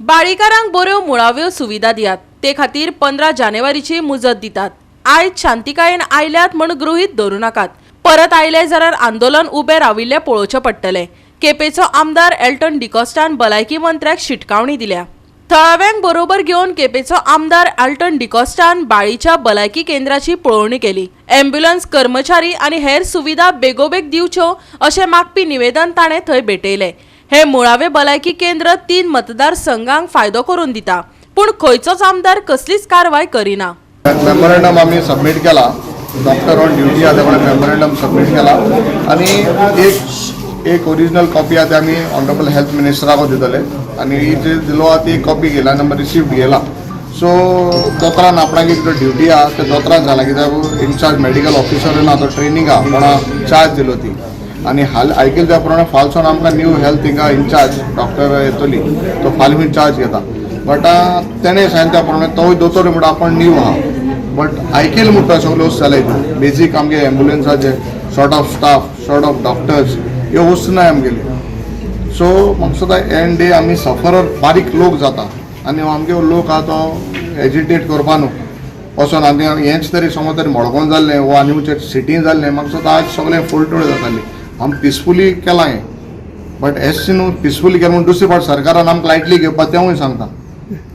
बाळीकारांक बऱ्यो मुळाव्यो सुविधा दियात. ते खातीर पंदरा जानेवारीची मुजत दितात. आयज शांतिकायेन आयल्यात म्हूण गृहीत धरूं नाकात. परत आयले जाल्यार आंदोलन उबें राविल्ले पळोवचें पडटलें. केपेचो आमदार एल्टन डिकॉस्टान भलायकी मंत्र्याक शिटकावणी दिल्या. थळाव्यांक बरोबर घेवन केपेचो आमदार आल्टन डिकॉस्टान बाळीच्या भलायकी केंद्राची पळोवणी केली. अँब्युलन्स कर्मचारी आनी हेर सुविधा बेगोबेग दिवच्यो अशें मागपी निवेदन ताणें थंय भेटयलें. हे मुळावे भलायकी केंद्र तीन मतदारसंघांक फायदो करून दिता. पूण खंयचोच आमदार कसलीच कारवाय करिना. मेमोरंडम आम्ही सबमिट केला. डॉक्टर ऑन ड्युटी आसा म्हणून मेमोरंडम सबमिट केला. आणि एक एक ओरिजिनल कॉपी आहा ते आम्ही ऑनरेबल हेल्थ मिनिस्टराक दितले आणि जे दिलो आहा ती कॉपी गेला नंबर रिसिप्ट गेला. सो दोतरान आपणाक जो ड्युटी आहा ते दोतरान जाला कित्याक इन्चार्ज मेडिकल ऑफिसर ना तो ट्रेनिंग आहा कोणा चार्ज दिलो ती. आणि हाल आयकिल त्या प्रमाणे फालसून आमकां न्यू हेल्थ थिंगा इन्चार्ज डॉक्टर येतली. तो फाल्यां इन्चार्ज घेता बट तेणें सांगितले त्या प्रमाणे तोय दोतोर म्हणून आपण न्यू आहा बट आयकेल म्हणटा सगल्यो वस्तू बेजीक आमगे एम्बुलंसाचे short of staff short of doctors ह्यो वस्तू ना आमगेल्यो सो म्हाका सुद्दां एंड डे आमी सफरर बारीक लोक जाता. आनी आमगे लोक आहा तो एजिटेट करपा न्हू वचोन आनी हेंच तरी समज तरी मडगांव जाल्लें वो आनी सिटीन जाल्लें. म्हाका सुद्दां आज सगळें फुलटोळ जातालें. आमी पिसफुली केलां हें बट एस न्हू पिसफुली केलें म्हणून दुसरी फावट सरकारान आमकां लायटली घेवपा तेंवूय सांगता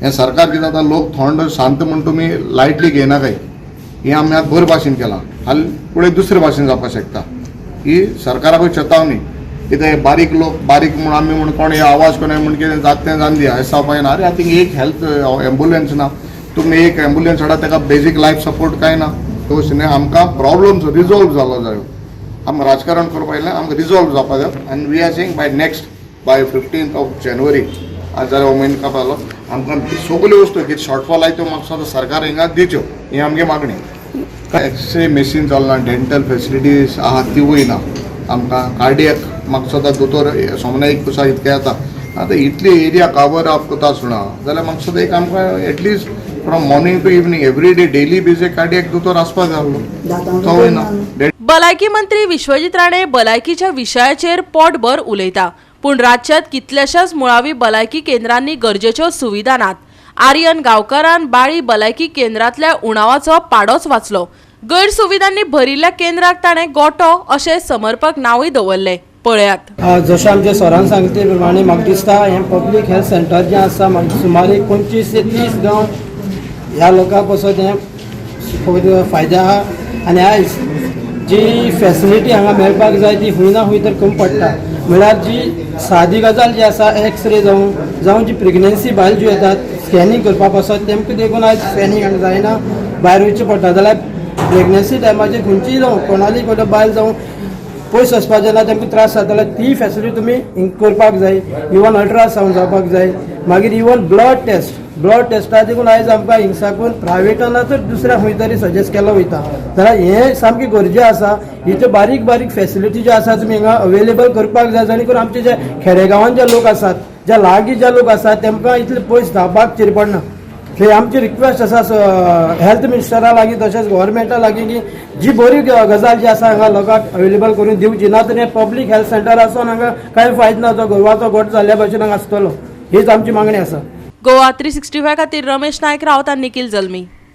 हें सरकार कितें जाता लोक थंड शांत म्हूण तुमी लायटली घेयनाकाय हें आमी आतां बरे भाशेन केलां हाल फुडें दुसरे भाशेन जावपाक शकता ही सरकाराकूय चेतावणी कितें बारीक लोक बारीक म्हूण आमी म्हूण कोण हे आवाज कोण म्हूण कितें जात तें जावन दिया। हें जावपा जायना अरे आय एक हेल्थ एम्बुलन्स ना। तुमी एक एम्बुलन्स हाडा ताका बेजीक लायफ सपोर्ट कांय ना। तो भशेन आमकां प्रॉब्लम रिजोल्व जालो जायो। आमी राजकारण करपा येयलें आमकां रिजॉल्व जावपा जाय आनी we are saying by next by fifteenth of जानेवारी आज जाल्यार हो म्हयनो कापालो आमकां सगल्यो वस्तू कितें शॉर्टफॉल आहाय त्यो म्हाका सुद्दां सरकार हिंगा दिच्यो ही आमगे मागणी एक्सरे मशीन चलना डेंटल फेसिलिटीज आहा तिवूय ना। आमकां कार्डियक म्हाका सुद्दां दोतोर सोमना एक दिसा इतके येता आतां इतली एरिया कवर अप कोता आसतना जाल्यार म्हाका सुद्दां एक आमकां at least from morning to evening every day daily basic cardiac दोतोर आसपाक जाय आहलो तोय ना। भलायकी मंत्री विश्वजीत राणे भलायकीच्या विशयाचेर पोटभर उलयता. पूण राज्यात कितल्याशाच मुळावी भलायकी केंद्रांनी गरजेच्यो सुविधा नात. आर्यन गांवकारान बाळी भलायकी केंद्रांतल्या उणावाचो पाडोच वाचलो. गैरसुविधांनी भरिल्ल्या केंद्राक ताणें गोटो अशें समर्पक नांवूय दवरलें. पळयात. जशें आमच्या सरान सांगले ते प्रमाणे म्हाका दिसता हें पब्लीक हेल्थ सेंटर जें आसा सुमार सुमारे पंचवीस ते तीस गांव ह्या लोकांकपासून हें फायदो आहा आनी आयज जी फेसिलिटी हांगा मेळपाक जाय ती खंय ना खंय तर कमी पडटा. म्हळ्यार जी सादी गजाल जी आसा एक्स रे जावं जावं जी प्रेग्नन्सी बायल ज्यो येतात स्कॅनिंग करपा पासत तेमकां देखून आयज स्कॅनिंग हांगा जायना भायर वयचें पडटा. जाल्यार प्रेग्नन्सी टायमाचेर खंयचीय जावं कोणाली कोणा बायल जावं पयस वचपाक जेन्ना तेमकां त्रास जाता जाल्यार ती फॅसिलिटी तुमी करपाक जाय. E इवन अल्ट्रासावंड जावपाक जाय. मागीर इवन ब्लड टेस्ट ब्लड टेस्टा देखून आयज आमकां हिंगसाकून प्रायवेटान तर दुसऱ्या खंय तरी सजेस्ट केलो वयता जाल्यार हें सामकी गरजे आसा. ह्यो बारीक बारीक फेसिलिटी ज्यो आसा तुमी हांगा अवेलेबल करपाक जाय. जाणे करून आमचे जे खेडेगांवांत जे लोक आसात जे लागीं जे लोक आसात तेमकां इतले पयस धांवपाक चिर पडना. हे आमची रिक्वेस्ट आसा हेल्थ मिनिस्टरा लागीं तशेंच गव्हर्मेंटा लागीं की जी बरी गजाल जी आसा हांगा लोकांक अवेलेबल करून दिवची ना तर हे पब्लीक हेल्थ सेंटर आसून हांगा कांय फायदो ना तो गोरवाचो घट जाल्ल्या भशेन हांगा आसतलो. हीच आमची मागणी आसा. गोवा थ्री सिक्स्टी फाय खातीर रमेश नायक रावत आनी निखील जल्मी.